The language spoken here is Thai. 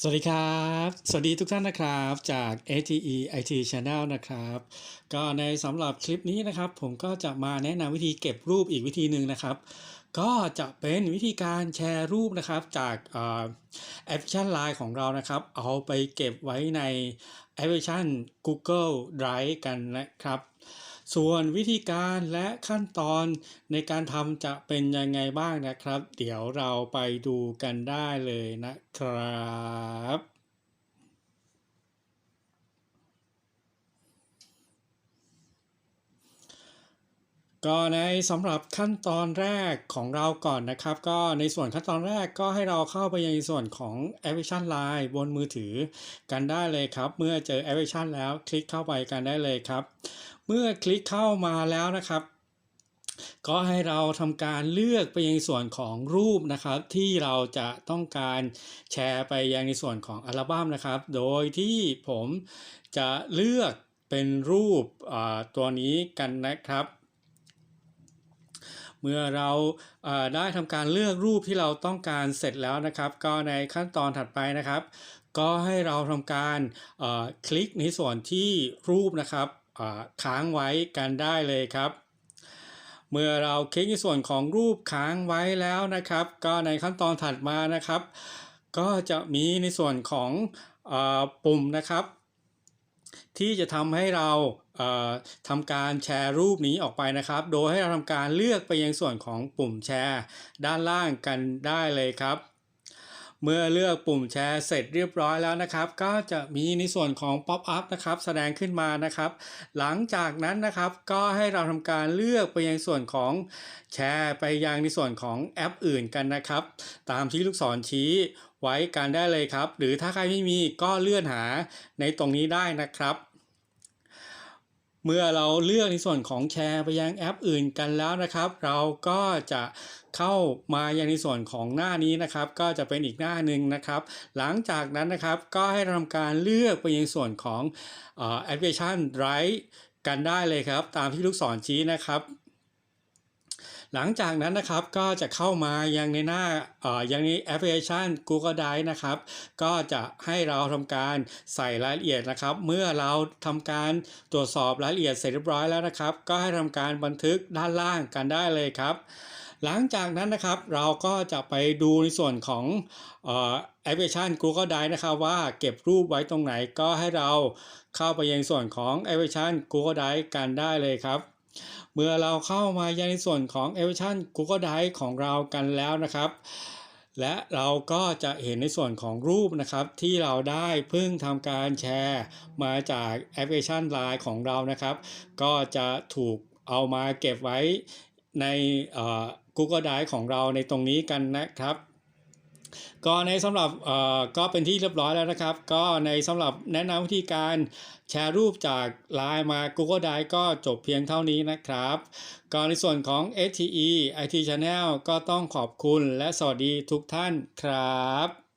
สวัสดีครับ สวัสดีทุกท่านนะครับจาก ATE IT Channel นะครับ ก็ในสำหรับคลิปนี้นะครับ ผมก็จะมาแนะนำวิธีเก็บรูปอีกวิธีหนึ่งนะครับ ก็จะเป็นวิธีการแชร์รูปนะครับจากแอปพลิเคชัน Line ของเรานะครับ เอาไปเก็บไว้ในแอปพลิเคชัน Google Drive กันนะครับ ส่วนวิธีการและขั้นตอนในการทำจะเป็นยังไงบ้างนะครับ เดี๋ยวเราไปดูกันได้เลยนะครับ ก็ในสำหรับขั้นตอนแรกของเราก่อนนะครับ ก็ในส่วนขั้นตอนแรกก็ให้เราเข้าไปยังส่วนของแอปพลิเคชัน Line บนมือถือกันได้เลยครับ เมื่อเจอแอปพลิเคชันแล้วคลิกเข้าไปกันได้เลยครับ เมื่อคลิกเข้ามาแล้วนะครับ ก็ให้เราทำการเลือกไปยังส่วนของรูปนะครับ ที่เราจะต้องการแชร์ไปยังในส่วนของอัลบั้มนะครับ โดยที่ผมจะเลือกเป็นรูปอ่าตัวนี้กันนะครับ เมื่อเราได้ทำการเลือกรูปที่เราต้องการเสร็จแล้วนะครับ ก็ในขั้นตอนถัดไปนะครับ ก็ให้เราทำการคลิกในส่วนที่รูปนะครับค้างไว้กันได้เลยครับเมื่อเราคลิกในส่วนของรูปค้างไว้แล้วนะครับ ก็ในขั้นตอนถัดมานะครับ ก็จะมีในส่วนของอปุ่มนะครับ ที่จะทำให้เราเอ่อทำการแชร์รูปนี้ออกไปนะครับ โดยให้เราทำการเลือกไปยังส่วนของปุ่มแชร์ ด้านล่างกันได้เลยครับ เมื่อเลือกปุ่มแชร์เสร็จเรียบร้อยแล้วนะครับ ก็จะมีในส่วนของ Pop up นะครับแสดงขึ้นมานะครับ หลังจากนั้นนะครับก็ให้เราทำการเลือกไปยังส่วนของแชร์ไปยังในส่วนของแอปอื่นกันนะครับ ตามที่ลูกศรชี้ไว้การได้เลยครับ หรือถ้าใครไม่มีก็เลื่อนหาในตรงนี้ได้นะครับ เมื่อเราเลือกในส่วนของแชร์ไปยังแอปอื่นกันแล้วนะครับ เราก็จะเข้ามายังในส่วนของหน้านี้นะครับ ก็จะเป็นอีกหน้าหนึ่งนะครับ หลังจากนั้นนะครับก็ให้ทำการเลือกไปยังส่วนของเอ่อแอปพลิเคชัน Drive กันได้เลยครับ ตามที่ลูกศรชี้นะครับ หลังจากนั้นนะครับก็จะเข้ามายังในหน้าเอ่อยังในแอปพลิเคชัน Google Drive นะครับ ก็จะให้เราทำการใส่รายละเอียดนะครับ เมื่อเราทำการตรวจสอบรายละเอียดเสร็จเรียบร้อยแล้วนะครับ ก็ให้ทำการบันทึกด้านล่างกันได้เลยครับ หลังจากนั้นนะครับเราก็จะไปดูในส่วนของแอปพลิเคชัน Google Drive นะครับว่าเก็บรูปไว้ตรงไหนก็ให้เราเข้าไปยังส่วนของแอปพลิเคชัน Google Drive กันได้เลยครับ เมื่อเราเข้ามายังในส่วนของแอปพลิเคชัน Google Drive ของเรากันแล้วนะครับ และเราก็จะเห็นในส่วนของรูปนะครับ ที่เราได้เพิ่งทำการแชร์มาจากแอปพลิเคชัน Line ของเรานะครับ ก็จะถูกเอามาเก็บไว้ในเอ่อ Google Drive ของเราในตรงนี้กันนะครับ ก็ในสำหรับเอ่อก็เป็นที่เรียบร้อยแล้วนะครับ ก็ในสำหรับแนะนำวิธีการแชร์รูปจาก Line มา Google Drive ก็จบเพียงเท่านี้นะครับก็ในส่วนของ STE IT Channel ก็ต้องขอบคุณและสวัสดีทุกท่านครับ